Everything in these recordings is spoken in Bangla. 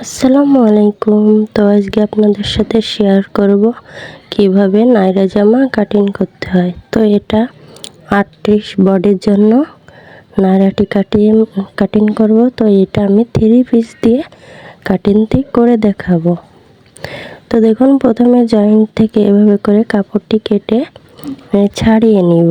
আসসালামু আলাইকুম। তো আজকে আপনাদের সাথে শেয়ার করব কীভাবে নাইরা জামা কাটিং করতে হয়। তো এটা আটত্রিশ বডির জন্য নাইরাটি কাটিং কাটিং করব। তো এটা আমি থ্রি পিস দিয়ে কাটিংটি করে দেখাবো। তো দেখুন, প্রথমে জয়েন্ট থেকে এভাবে করে কাপড়টি কেটে ছাড়িয়ে নিব।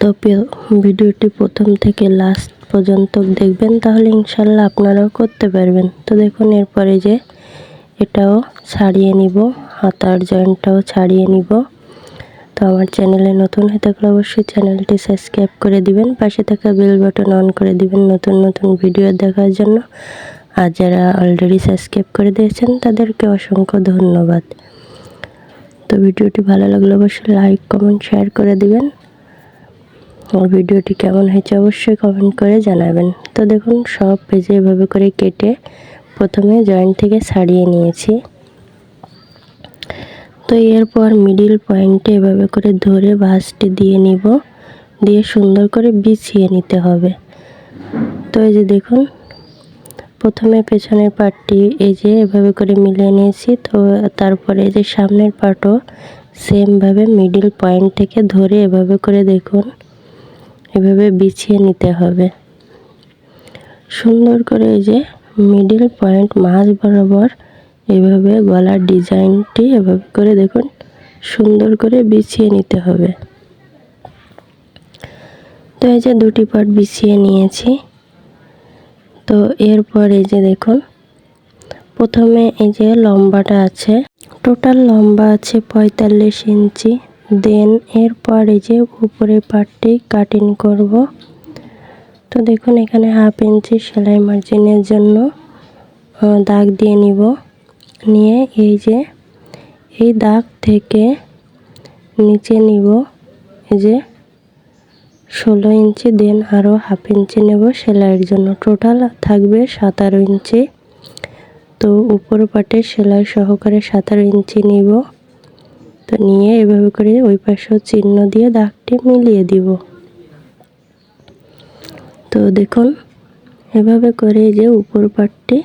তো ভিডিওটি প্রথম থেকে লাস্ট পর্যন্ত দেখবেন, তাহলে ইনশাল্লাহ আপনারাও করতে পারবেন। তো দেখুন, এরপরে যে এটাও ছাড়িয়ে নিব, হাতার জয়েন্টটাও ছাড়িয়ে নিব। তো আমার চ্যানেলে নতুন হয়ে থাকলে অবশ্যই চ্যানেলটি সাবস্ক্রাইব করে দিবেন, পাশে থাকা বেল বাটন অন করে দিবেন নতুন নতুন ভিডিও দেখার জন্য। আর যারা অলরেডি সাবস্ক্রাইব করে দিয়েছেন, তাদেরকে অসংখ্য ধন্যবাদ। তো ভিডিওটি ভালো লাগলে অবশ্যই লাইক কমেন্ট শেয়ার করে দিবেন। আমার ভিডিওটি কেমন হয়েছে অবশ্যই কমেন্ট করে জানাবেন। তো দেখুন, সব পেজে এভাবে করে কেটে প্রথমে জয়েন্ট থেকে ছাড়িয়ে নিয়েছি। তো এরপর মিডিল পয়েন্টে এভাবে করে ধরে ভাঁজটি দিয়ে নিব। দিয়ে সুন্দর করে বিছিয়ে নিতে হবে। তো এই যে দেখুন, প্রথমে পেছনের পার্টটি এই যে এভাবে করে মিলিয়ে নিয়েছি। তো তারপরে এই যে সামনের পার্টও সেমভাবে মিডিল পয়েন্ট থেকে ধরে এভাবে করে দেখুন। এভাবে বিছিয়ে নিতে হবে। সুন্দর করে এই যে মিডিল পয়েন্ট মাঝ বরাবর এভাবে গলার ডিজাইনটি এভাবে করে দেখুন, সুন্দর করে বিছিয়ে নিতে হবে। তো এই যে দুটি পার্ট বিছিয়ে নিয়েছি। তো এরপর এই যে দেখুন, প্রথমে এই যে লম্বাটা আছে টোটাল লম্বা আছে পঁয়তাল্লিশ ইঞ্চি। দেন এরপর এই যে উপরের পার্টটি কাটিং করব। তো দেখুন এখানে হাফ ইঞ্চি সেলাই মার্জিনের জন্য দাগ দিয়ে নিব। নিয়ে এই যে, এই দাগ থেকে নিচে নিব। এই যে ষোলো ইঞ্চি দেন আরও হাফ ইঞ্চি নেব সেলাইয়ের জন্য। টোটাল থাকবে সাতারো ইঞ্চি তো উপর পাটে সেলাই সহকারে সাতারো ইঞ্চি নিব। তো নিয়ে এভাবে করে ওই পাশেও চিহ্ন দিয়ে দাগটি মিলিয়ে দিব। তো দেখুন, এভাবে করে যে উপর পাটটি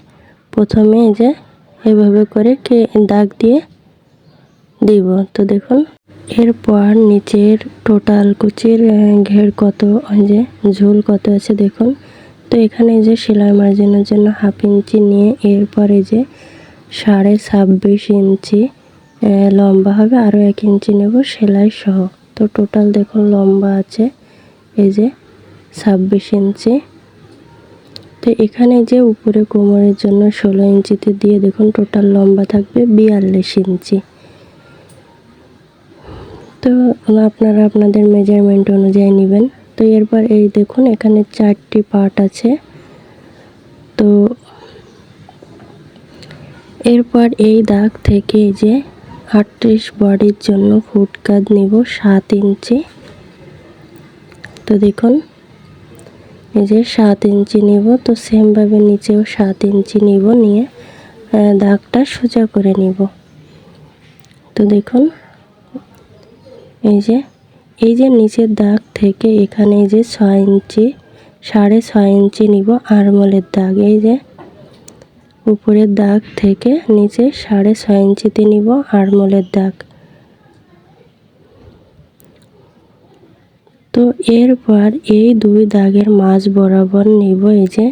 প্রথমে যে এভাবে করে কে দাগ দিয়ে দিব। তো দেখুন, এরপর নিচের টোটাল কুচির ঘের কত যে ঝোল কত আছে দেখুন। তো এখানে যে সেলাই মার্জিনের জন্য হাফ ইঞ্চি নিয়ে এরপরে যে সাড়ে ছাব্বিশ ইঞ্চি লম্বা হবে আরও এক ইঞ্চি নেব সেলাই সহ। তো টোটাল দেখুন লম্বা আছে, এই যে ছাব্বিশ ইঞ্চি। তো এখানে যে উপরে কোমরের জন্য ষোলো ইঞ্চিতে দিয়ে দেখুন টোটাল লম্বা থাকবে বিয়াল্লিশ ইঞ্চি। তো আপনারা আপনাদের মেজারমেন্ট অনুযায়ী নেবেন। তো এরপর এই দেখুন এখানে চারটি পার্ট আছে। তো এরপর এই দাগ থেকে যে আটত্রিশ বডির জন্য ফুটকাত নেব সাত ইঞ্চি। তো দেখুন, এই যে সাত ইঞ্চি নিব, তো সেমভাবে নিচেও সাত ইঞ্চি নিব নিয়ে দাগটা সোজা করে নিব। তো দেখুন, এই যে এই যে নিচের দাগ থেকে এখানে এই যে ছয় ইঞ্চি, সাড়ে ছয় ইঞ্চি নিব আরমলের দাগ। এই যে উপরের দাগ থেকে নিচে সাড়ে ছয় ইঞ্চিতে নিব আরমোলের দাগ। তো এরপর এই দুই দাগের মাঝ বরাবর নিব এই যে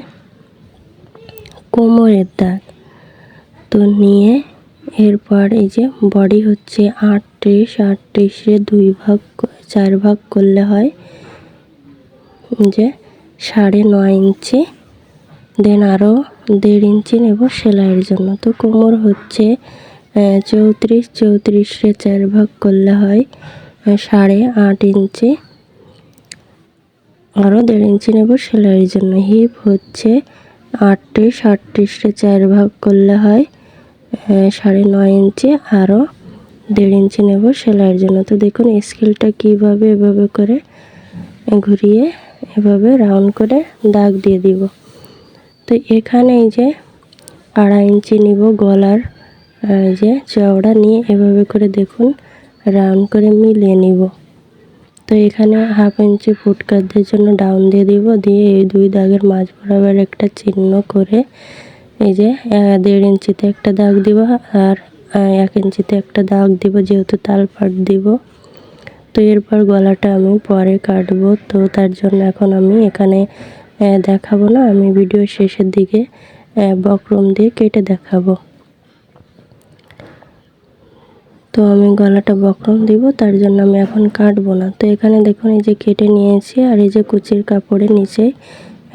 কোমরের দাগ। তো নিয়ে এরপর এই যে বডি হচ্ছে আটত্রিশ, আটত্রিশে দুই ভাগ চার ভাগ করলে হয় যে সাড়ে নয় ইঞ্চি। দেন আরও দেড় ইঞ্চি নেব সেলাইয়ের জন্য। তো কোমর হচ্ছে চৌত্রিশ, চৌত্রিশে চার ভাগ করলে হয় সাড়ে আট ইঞ্চি। আরও দেড় ইঞ্চি নেব সেলাইয়ের জন্য। হিপ হচ্ছে আটত্রিশ, আটত্রিশে চার ভাগ করলে হয় সাড়ে নয় ইঞ্চি। আরও দেড় ইঞ্চি নেব সেলাইয়ের জন্য। তো দেখুন, স্কেলটা কীভাবে এভাবে করে ঘুরিয়ে, এভাবে রাউন্ড করে দাগ দিয়ে দিব। তো এখানে এই যে আড়াই ইঞ্চি নিব গলার যে চওড়া নিয়ে এভাবে করে দেখুন, রাউন্ড করে মিলিয়ে নিব। তো এখানে হাফ ইঞ্চি ফুটকারদের জন্য ডাউন দিয়ে দিব, দিয়ে এই দুই দাগের মাঝ বরাবর একটা চিহ্ন করে এই যে দেড় ইঞ্চিতে একটা দাগ দিব, আর এক ইঞ্চিতে একটা দাগ দিব যেহেতু তালপাট দিব। তো এরপর গলাটা আমি পরে কাটবো, তো তার জন্য এখন আমি এখানে দেখাবো না, আমি ভিডিও শেষের দিকে বক্রম দিয়ে কেটে দেখাবো। তো আমি গলাটা বক্রম দিব, তার জন্য আমি এখন কাটবো না। তো এখানে দেখুন, এই যে কেটে নিয়েছি, আর এই যে কুচির কাপড়ের নিচে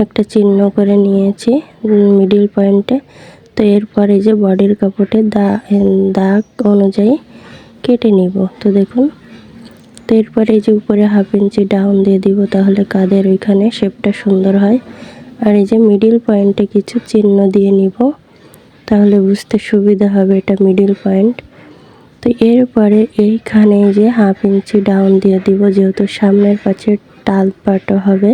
একটা চিহ্ন করে নিয়েছি মিডিল পয়েন্টে তো এরপর এই যে বডির কাপড়ে দা, দাগ অনুযায়ী কেটে নিব। তো দেখুন তো এরপরে যে উপরে হাফ ইঞ্চি ডাউন দিয়ে দিব, তাহলে কাদের ওইখানে শেপটা সুন্দর হয়। আর এই যে মিডিল পয়েন্টে কিছু চিহ্ন দিয়ে নিব, তাহলে বুঝতে সুবিধা হবে এটা মিডিল পয়েন্ট তো এরপরে এইখানে এই যে হাফ ইঞ্চি ডাউন দিয়ে দিব, যেহেতু সামনের পাশে তাল পাটও হবে,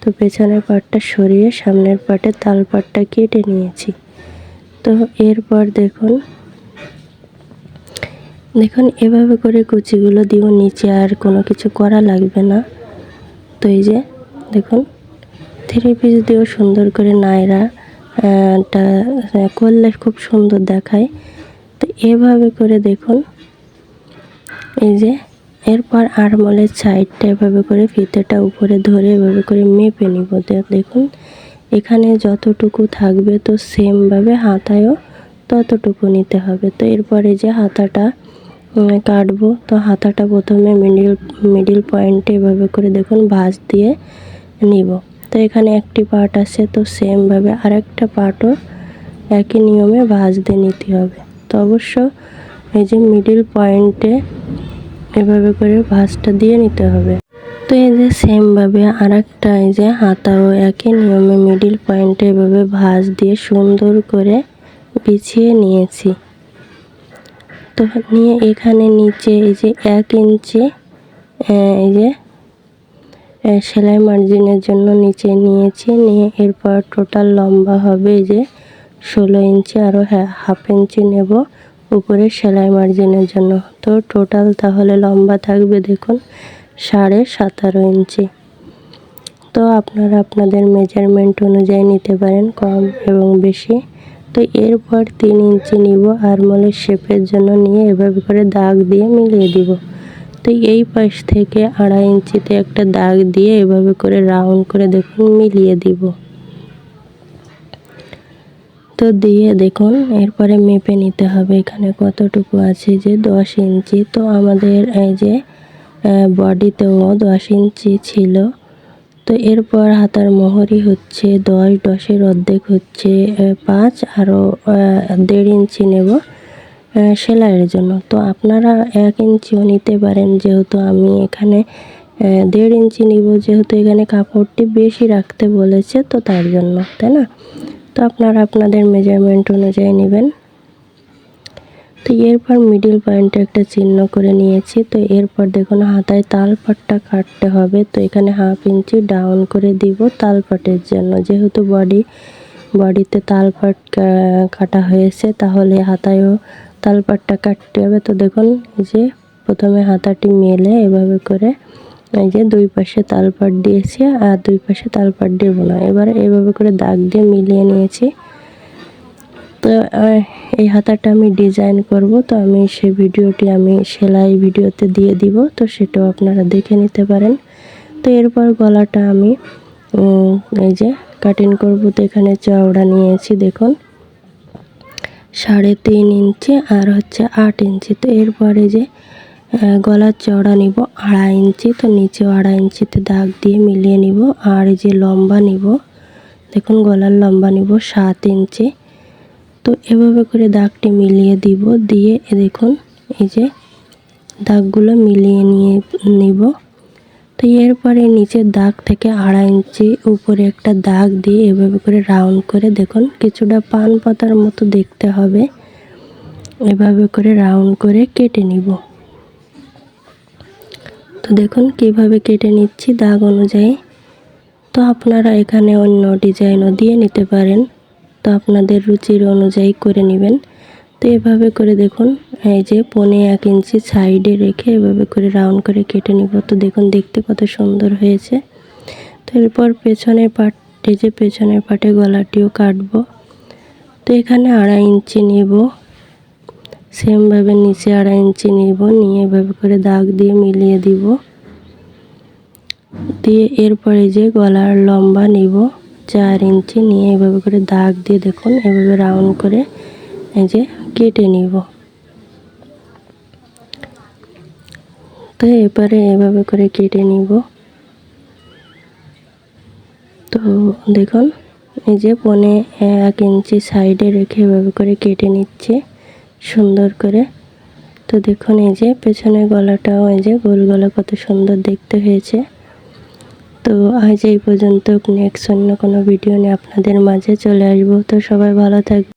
তো পেছনের পাটটা সরিয়ে সামনের পাটে তাল পাটটা কেটে নিয়েছি। তো এরপর দেখুন দেখুন এভাবে করে কুচিগুলো দিব নিচে আর কোনো কিছু করা লাগবে না। তো এই যে দেখুন থ্রি পিস দিয়েও সুন্দর করে নায়রা টা আহ, করলে খুব সুন্দর দেখায়। তো এভাবে করে দেখুন এই যে এরপর আরমলের সাইডটা এভাবে করে ফিতেটা উপরে ধরে এভাবে করে মেপে নিব। দেখুন এখানে যতটুকু থাকবে তো সেমভাবে হাতায়ও ততটুকু নিতে হবে। তো এরপরে যে হাতাটা কাটবো। তো হাতাটা প্রথমে মিডিল মিডিল পয়েন্টে এভাবে করে দেখুন, ভাঁজ দিয়ে নিব। তো এখানে একটি পার্ট আছে, তো সেমভাবে আরেকটা পার্টও একই নিয়মে ভাঁজ দিয়ে নিতে হবে। তো অবশ্য এই যে মিডিল পয়েন্টে এভাবে করে ভাঁজটা দিয়ে নিতে হবে। তো এই যে সেমভাবে আর একটা এই যে হাতাও একই নিয়মে মিডিল পয়েন্টে এভাবে ভাঁজ দিয়ে সুন্দর করে বিছিয়ে নিয়েছি। তো নিয়ে এখানে নিচে এই যে এক ইঞ্চি এই যে সেলাই মার্জিনের জন্য নিচে নিয়েছি, নিয়ে এরপর টোটাল লম্বা হবে এই যে ষোলো ইঞ্চি আরও হাফ ইঞ্চি নেব উপরে সেলাই মার্জিনের জন্য। তো টোটাল তাহলে লম্বা থাকবে দেখুন, সাড়ে সতেরো ইঞ্চি। তো আপনারা আপনাদের মেজারমেন্ট অনুযায়ী নিতে পারেন কম এবং বেশি। তো এরপর তিন ইঞ্চি নিব আরমোলের শেপের জন্য নিয়ে এভাবে করে দাগ দিয়ে মিলিয়ে দিব। তো এই পাশ থেকে আড়াই ইঞ্চিতে একটা দাগ দিয়ে এভাবে করে রাউন্ড করে দেখুন, মিলিয়ে দিব। তো দিয়ে দেখুন, এরপরে মেপে নিতে হবে এখানে কতটুকু আছে যে দশ ইঞ্চি। তো আমাদের এই যে বডিতেও দশ ইঞ্চি ছিল। তো এরপর হাতার মোহরি হচ্ছে, দশ, দশের অর্ধেক হচ্ছে পাঁচ আরও দেড় ইঞ্চি নেব সেলাইয়ের জন্য। তো আপনারা এক ইঞ্চিও নিতে পারেন, যেহেতু আমি এখানে দেড় ইঞ্চি নিব, যেহেতু এখানে কাপড়টি বেশি রাখতে বলেছে, তো তার জন্য, তাই না? তো আপনারা আপনাদের মেজারমেন্ট অনুযায়ী নেবেন। তো এরপর মিডিল পয়েন্টে একটা চিহ্ন করে নিয়েছি। তো এরপর দেখুন, হাতায় তালপাটটা কাটতে হবে। তো এখানে হাফ ইঞ্চি ডাউন করে দিব তালপাটের জন্য। যেহেতু বডি বডিতে তালপাট কাটা হয়েছে, তাহলে হাতায়ও তালপাটটা কাটতে হবে। তো দেখুন যে প্রথমে হাতাটি মেলে এভাবে করে এই যে দুই পাশে তালপাট দিয়েছি আর দুই পাশে তালপাট দেবো না। এবার এভাবে করে দাগ দিয়ে মিলিয়ে নিয়েছি। তো এই হাতাটা আমি ডিজাইন করব, তো আমি সেই ভিডিওটি আমি সেলাই ভিডিওতে দিয়ে দিব, তো সেটাও আপনারা দেখে নিতে পারেন। তো এরপর গলাটা আমি এই যে কাটিং করব, তো এখানে চওড়া নিয়েছি, দেখুন। সাড়ে তিন ইঞ্চি আর হচ্ছে আট ইঞ্চি, তো এরপরে যে গলার চওড়া নিব আড়াই ইঞ্চি, তো নিচেও আড়াই ইঞ্চিতে দাগ দিয়ে মিলিয়ে নিব, আর এই যে লম্বা নিব, দেখুন গলার লম্বা নিব সাত ইঞ্চি। তো এভাবে করে দাগটি মিলিয়ে দিব। দিয়ে দেখুন, এই যে দাগগুলো মিলিয়ে নিয়ে নিব। তো এরপরে নিচের দাগ থেকে আড়াই ইঞ্চি উপরে একটা দাগ দিয়ে এভাবে করে রাউন্ড করে দেখুন, কিছুটা পান পাতার মতো দেখতে হবে। এভাবে করে রাউন্ড করে কেটে নিব। তো দেখুন কীভাবে কেটে নিচ্ছি দাগ অনুযায়ী। তো আপনারা এখানে অন্য ডিজাইনও দিয়ে নিতে পারেন। তো আপনাদের রুচির অনুযায়ী করে নেবেন। তো এভাবে করে দেখুন, এই যে পনে এক ইঞ্চি সাইডে রেখে এভাবে করে রাউন্ড করে কেটে নিব। তো দেখুন, দেখতে কত সুন্দর হয়েছে। তো এরপর পেছনের পাট, এই যে পেছনের পাটে গলাটিও কাটবো। তো এখানে আড়াই ইঞ্চি নিব। সেমভাবে নিচে আড়াই ইঞ্চি নিব, নিয়ে এভাবে করে দাগ দিয়ে মিলিয়ে দিব। দিয়ে এরপরে যে গলার লম্বা নিব। চার ইঞ্চি নিয়ে এভাবে করে দাগ দিয়ে দেখুন, এভাবে রাউন্ড করে এই যে কেটে নিব। তো এবারে এভাবে করে কেটে নিব। তো দেখুন, এই যে পনে এক ইঞ্চি সাইডে রেখে এভাবে করে কেটে নিচ্ছে, সুন্দর করে। তো দেখুন, এই যে পেছনের গলাটাও এই যে গোল গলা কত সুন্দর দেখতে হয়েছে। তো আজ এই পর্যন্ত। নেক্সট অন্য কোনো ভিডিও নিয়ে আপনাদের মাঝে চলে আসব। তো সবাই ভালো থাকবে